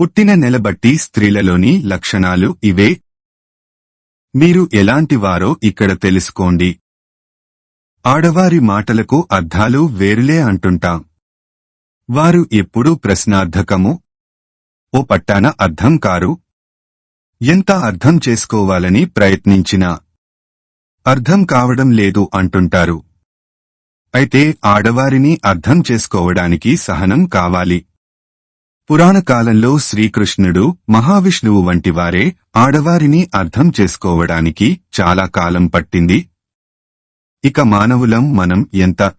పుట్టిన నెలబట్టి స్త్రీలలోని లక్షణాలు ఇవే. మీరు ఎలాంటివారో ఇక్కడ తెలుసుకోండి. ఆడవారి మాటలకు అర్థాలు వేరులే అంటుంటాం. వారు ఎప్పుడూ ప్రశ్నార్థకము. ఓ పట్టాన అర్థం కారు. ఎంత అర్థం చేసుకోవాలని ప్రయత్నించినా. అర్థం కావడం లేదు అంటుంటారు. అయితే ఆడవారిని అర్థం చేసుకోవడానికి సహనం కావాలి. పురాణ కాలంలో శ్రీకృష్ణుడు మహావిష్ణువు వంటివారే ఆడవారిని అర్థం చేసుకోవడానికి చాలా కాలం పట్టింది. ఇక మానవులం మనం ఎంత?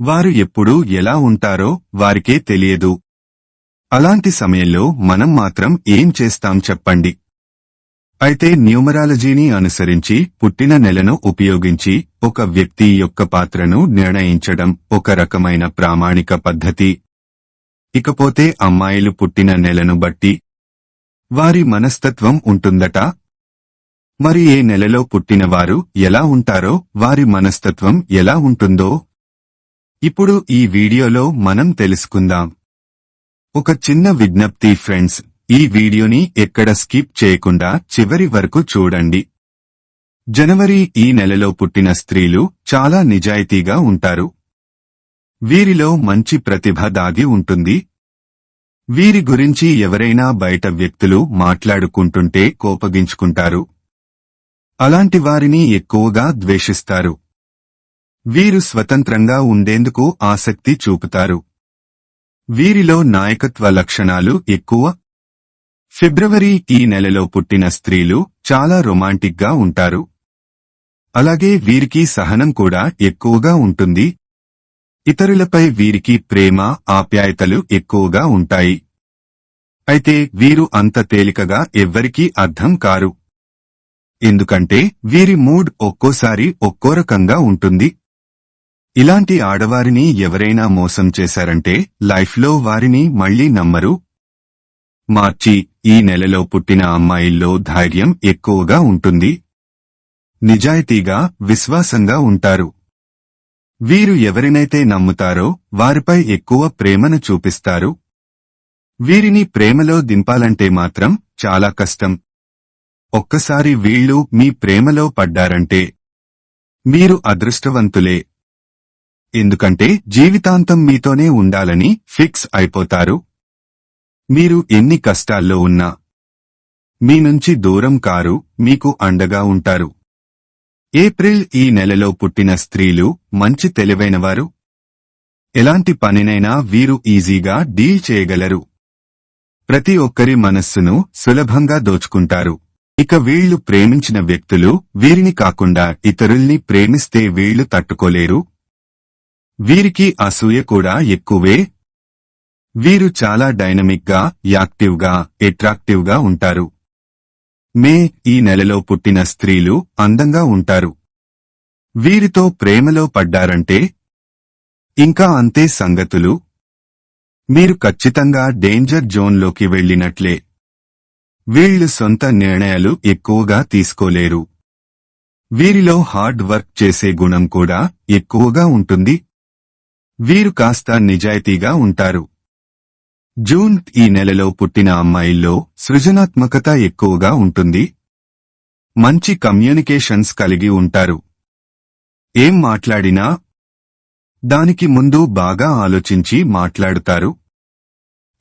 వారు ఎప్పుడు ఎలా ఉంటారో వారికే తెలియదు. అలాంటి సమయంలో మనం మాత్రం ఏం చేస్తాం చెప్పండి. అయితే న్యూమరాలజీని అనుసరించి పుట్టిన నెలను ఉపయోగించి ఒక వ్యక్తి యొక్క పాత్రను నిర్ణయించడం ఒక రకమైన ప్రామాణిక పద్ధతి. ఇకపోతే అమ్మాయిలు పుట్టిన నెలను బట్టి వారి మనస్తత్వం ఉంటుందట? మరి ఏ నెలలో పుట్టినవారు ఎలా ఉంటారో వారి మనస్తత్వం ఎలా ఉంటుందో? ఇప్పుడు ఈ వీడియోలో మనం తెలుసుకుందాం. ఒక చిన్న విజ్ఞప్తి ఫ్రెండ్స్ ఈ వీడియోని ఎక్కడ స్కిప్ చేయకుండా చివరి వరకు చూడండి. జనవరి ఈ నెలలో పుట్టిన స్త్రీలు చాలా నిజాయితీగా ఉంటారు. వీరిలో మంచి ప్రతిభ దాగి ఉంటుంది. వీరి గురించి ఎవరైనా బయట వ్యక్తులు మాట్లాడుకుంటుంటే కోపగించుకుంటారు. అలాంటి వారిని ఎక్కువగా ద్వేషిస్తారు. వీరు స్వతంత్రంగా ఉండేందుకు ఆసక్తి చూపుతారు. వీరిలో నాయకత్వ లక్షణాలు ఎక్కువ. ఫిబ్రవరి ఈ నెలలో పుట్టిన స్త్రీలు చాలా రొమాంటిక్గా ఉంటారు. అలాగే వీరికి సహనం కూడా ఎక్కువగా ఉంటుంది. ఇతరులపై వీరికి ప్రేమ ఆప్యాయతలు ఎక్కువగా ఉంటాయి. అయితే వీరు అంత తేలికగా ఎవ్వరికీ అర్థం కారు. ఎందుకంటే వీరి మూడ్ ఒక్కోసారి ఒక్కో రకంగా ఉంటుంది. ఇలాంటి ఆడవారిని ఎవరైనా మోసం చేశారంటే లైఫ్లో వారిని మళ్ళీ నమ్మరు. మార్చి ఈ నెలలో పుట్టిన అమ్మాయిల్లో ధైర్యం ఎక్కువగా ఉంటుంది. నిజాయితీగా విశ్వాసంగా ఉంటారు. వీరు ఎవరినైతే నమ్ముతారో వారిపై ఎక్కువ ప్రేమను చూపిస్తారు. వీరిని ప్రేమలో దింపాలంటే మాత్రం చాలా కష్టం. ఒక్కసారి వీళ్ళు మీ ప్రేమలో పడ్డారంటే మీరు అదృష్టవంతులే. ఎందుకంటే జీవితాంతం మీతోనే ఉండాలని ఫిక్స్ అయిపోతారు. మీరు ఎన్ని కష్టాల్లో ఉన్నా మీ నుంచి దూరం కారు మీకు అండగా ఉంటారు. ఏప్రిల్ ఈ నెలలో పుట్టిన స్త్రీలు మంచి తెలివైనవారు. ఎలాంటి పనినైనా వీరు ఈజీగా డీల్ చేయగలరు. ప్రతి ఒక్కరి మనస్సును సులభంగా దోచుకుంటారు. ఇక వీళ్ళు ప్రేమించిన వ్యక్తులు వీరిని కాకుండా ఇతరుల్ని ప్రేమిస్తే వీళ్ళు తట్టుకోలేరు. వీరికి అసూయ కూడా ఎక్కువే. వీరు చాలా డైనమిక్గా యాక్టివ్గా గా ఉంటారు. మే ఈ నెలలో పుట్టిన స్త్రీలు అందంగా ఉంటారు. వీరితో ప్రేమలో పడ్డారంటే ఇంకా అంతే సంగతులు. మీరు ఖచ్చితంగా డేంజర్ జోన్లోకి వెళ్ళినట్లే. వీళ్ళు సొంత నిర్ణయాలు ఎక్కువగా తీసుకోలేరు. వీరిలో హార్డ్ వర్క్ చేసే గుణం కూడా ఎక్కువగా ఉంటుంది. వీరు కాస్త నిజాయితీగా ఉంటారు. జూన్ ఈ నెలలో పుట్టిన అమ్మాయిల్లో సృజనాత్మకత ఎక్కువగా ఉంటుంది. మంచి కమ్యూనికేషన్స్ కలిగి ఉంటారు. ఏం మాట్లాడినా దానికి ముందు బాగా ఆలోచించి మాట్లాడుతారు.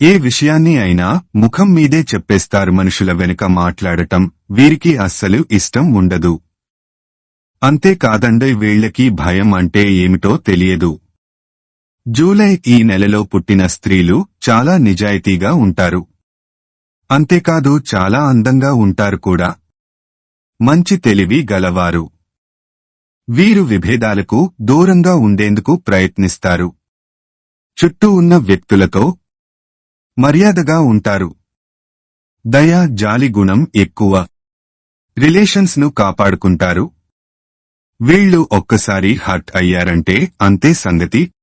ఏ విషయాన్ని అయినా ముఖం మీదే చెప్పేస్తారు మనుషుల వెనుక మాట్లాడటం వీరికి అస్సలు ఇష్టం ఉండదు. అంతేకాదండై వీళ్ళకి భయం అంటే ఏమిటో తెలియదు. జూలై ఈ నెలలో పుట్టిన స్త్రీలు చాలా నిజాయితీగా ఉంటారు. అంతేకాదు చాలా అందంగా ఉంటారు కూడా. మంచి తెలివి గలవారు. వీరు విభేదాలకు దూరంగా ఉండేందుకు ప్రయత్నిస్తారు. చుట్టూ ఉన్న వ్యక్తులతో మర్యాదగా ఉంటారు. దయ జాలి గుణం ఎక్కువ. రిలేషన్స్ను కాపాడుకుంటారు. వీళ్ళు ఒక్కసారి హర్ట్ అయ్యారంటే అంతే సంగతి.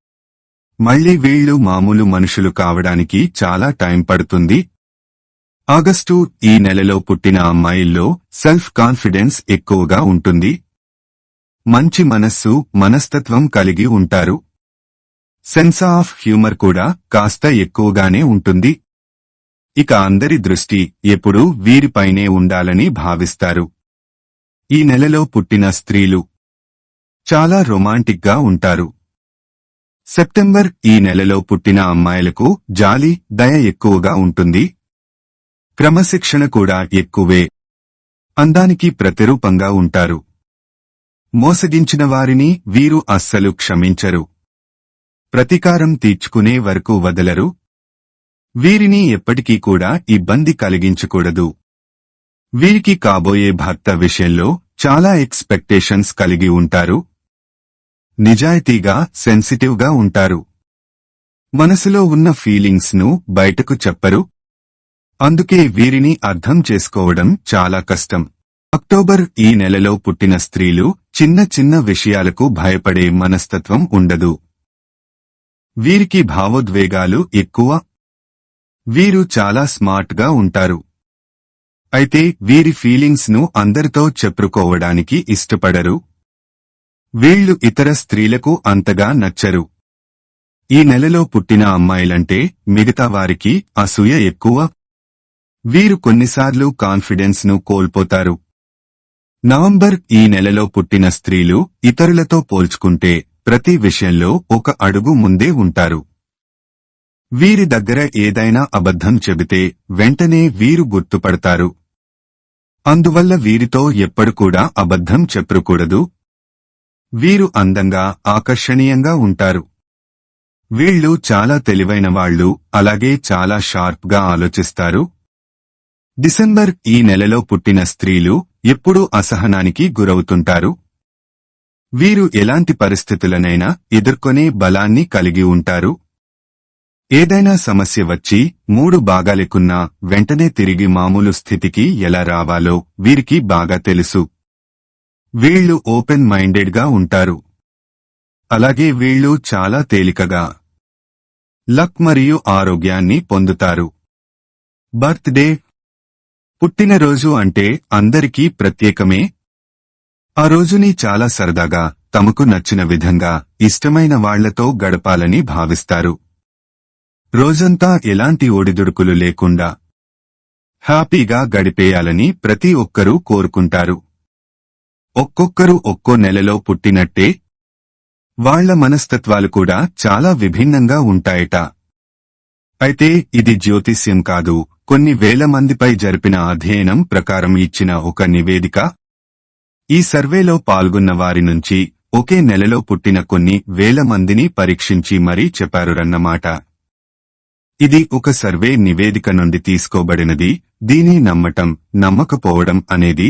మళ్ళీ వీళ్ళు మామూలు మనుషులు కావడానికి చాలా టైం పడుతుంది. ఆగస్టు ఈ నెలలో పుట్టిన అమ్మాయిల్లో సెల్ఫ్ కాన్ఫిడెన్స్ ఎక్కువగా ఉంటుంది. మంచి మనస్సు మనస్తత్వం కలిగి ఉంటారు. సెన్స్ ఆఫ్ హ్యూమర్ కూడా కాస్త ఎక్కువగానే ఉంటుంది. ఇక అందరి దృష్టి ఎప్పుడూ వీరిపైనే ఉండాలని భావిస్తారు. ఈ నెలలో పుట్టిన స్త్రీలు చాలా రొమాంటిక్గా ఉంటారు. సెప్టెంబర్ ఈ నెలలో పుట్టిన అమ్మాయిలకు జాలి దయ ఎక్కువగా ఉంటుంది. క్రమశిక్షణ కూడా ఎక్కువే. అందానికి ప్రతిరూపంగా ఉంటారు. మోసగించిన వారిని వీరు అస్సలు క్షమించరు. ప్రతీకారం తీర్చుకునే వరకు వదలరు. వీరిని ఎప్పటికీ కూడా ఇబ్బంది కలిగించకూడదు. వీరికి కాబోయే భర్త విషయంలో చాలా ఎక్స్పెక్టేషన్స్ కలిగి ఉంటారు. నిజాయితీగా సెన్సిటివ్గా ఉంటారు. మనసులో ఉన్న ఫీలింగ్స్ను బయటకు చెప్పరు. అందుకే వీరిని అర్థం చేసుకోవడం చాలా కష్టం. అక్టోబర్ ఈ నెలలో పుట్టిన స్త్రీలు చిన్న చిన్న విషయాలకు భయపడే మనస్తత్వం ఉండదు. వీరికి భావోద్వేగాలు ఎక్కువ. వీరు చాలా స్మార్ట్గా ఉంటారు. అయితే వీరి ఫీలింగ్స్ను అందరితో చెప్పుకోవడానికి ఇష్టపడరు. వీళ్ళు ఇతర స్త్రీలకు అంతగా నచ్చరు. ఈ నెలలో పుట్టిన అమ్మాయిలంటే మిగతా వారికి అసూయ ఎక్కువ. వీరు కొన్నిసార్లు కాన్ఫిడెన్స్ను కోల్పోతారు. నవంబర్ ఈ నెలలో పుట్టిన స్త్రీలు ఇతరులతో పోల్చుకుంటే ప్రతి విషయంలో ఒక అడుగు ముందే ఉంటారు. వీరి దగ్గర ఏదైనా అబద్ధం చెబితే వెంటనే వీరు గుర్తుపడతారు. అందువల్ల వీరితో ఎప్పుడు కూడా అబద్ధం చెప్పకూడదు. వీరు అందంగా ఆకర్షణీయంగా ఉంటారు. వీళ్ళు చాలా తెలివైన వాళ్ళు అలాగే చాలా షార్ప్గా ఆలోచిస్తారు. డిసెంబర్ ఈ నెలలో పుట్టిన స్త్రీలు ఎప్పుడూ అసహనానికి గురవుతుంటారు. వీరు ఎలాంటి పరిస్థితులనైనా ఎదుర్కొనే బలాన్ని కలిగి ఉంటారు. ఏదైనా సమస్య వచ్చి మూడు భాగాలెక్కున్నా వెంటనే తిరిగి మామూలు స్థితికి ఎలా రావాలో వీరికి బాగా తెలుసు. వీళ్ళు ఓపెన్ మైండెడ్గా ఉంటారు. అలాగే వీళ్ళు చాలా తేలికగా లక్ మరియు ఆరోగ్యాన్ని పొందుతారు. బర్త్డే పుట్టినరోజు అంటే అందరికీ ప్రత్యేకమే. ఆ రోజుని చాలా సరదాగా తమకు నచ్చిన విధంగా ఇష్టమైన వాళ్ళతో గడపాలని భావిస్తారు. రోజంతా ఎలాంటి ఒడిదుడుకులు లేకుండా హ్యాపీగా గడిపేయాలని ప్రతి ఒక్కరూ కోరుకుంటారు. ఒక్కొక్కరు ఒక్కో నెలలో పుట్టినట్టే వాళ్ళ మనస్తత్వాలు కూడా చాలా విభిన్నంగా ఉంటాయట. అయితే ఇది జ్యోతిష్యం కాదు. కొన్ని వేల మందిపై జరిపిన అధ్యయనం ప్రకారం ఇచ్చిన ఒక నివేదిక ఈ సర్వేలో పాల్గొన్న వారి నుంచి ఒకే నెలలో పుట్టిన కొన్ని వేల మందిని పరీక్షించి మరీ చెప్పారురన్నమాట. ఇది ఒక సర్వే నివేదిక నుండి తీసుకోబడినది. దీని నమ్మటం నమ్మకపోవడం అనేది